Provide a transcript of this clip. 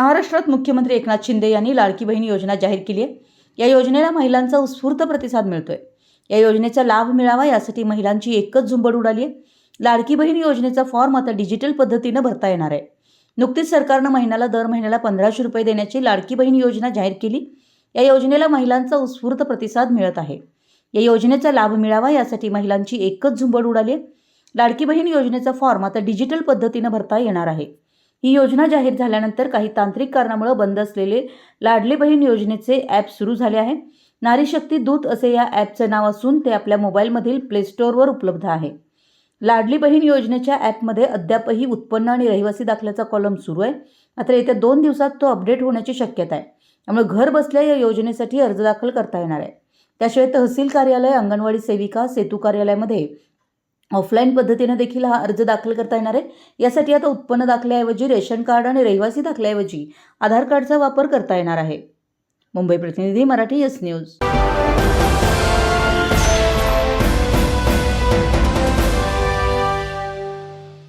महाराष्ट्रात मुख्यमंत्री एकनाथ शिंदे यांनी लाडकी बहीण योजना जाहीर केली आहे. या योजनेला महिलांचा उत्स्फूर्त प्रतिसाद मिळतोय. या योजनेचा लाभ मिळावा यासाठी महिलांची एकच झुंबड उडाली आहे. लाडकी बहीण योजनेचा फॉर्म आता डिजिटल पद्धतीनं भरता येणार आहे. नुकतीच सरकारनं महिन्याला दर महिन्याला पंधराशे रुपये देण्याची लाडकी बहीण योजना जाहीर केली. या योजनेला महिलांचा उत्स्फूर्त प्रतिसाद मिळत आहे. या योजनेचा लाभ मिळावा यासाठी महिलांची एकच झुंबड उडाली आहे. लाडकी बहीण योजनेचा फॉर्म आता डिजिटल पद्धतीनं भरता येणार आहे. ही योजना जाहीर झाल्यानंतर काही तांत्रिक कारणामुळे बंद असलेले लाडली बहीण योजनेचे ॲप सुरू झाले आहे. नारी शक्ती दूत असे या ॲपचं नाव असून ते आपल्या मोबाईलमधील प्लेस्टोअरवर उपलब्ध आहे. लाडली बहीण योजनेच्या ॲपमध्ये अद्यापही उत्पन्न आणि रहिवासी दाखल्याचा कॉलम सुरू आहे. मात्र येत्या दोन दिवसात तो अपडेट होण्याची शक्यता आहे. त्यामुळे घर बसल्या या योजनेसाठी अर्ज दाखल करता येणार आहे. त्याशिवाय तहसील कार्यालय अंगणवाडी सेविका सेतू कार्यालयामध्ये ऑफलाईन पद्धतीने देखील हा अर्ज दाखल करता येणार आहे. यासाठी आता उत्पन्न दाखल्याऐवजी रेशन कार्ड आणि रहिवासी दाखल्याऐवजी आधार कार्डचा वापर करता येणार आहे. मुंबई प्रतिनिधी मराठी एस न्यूज.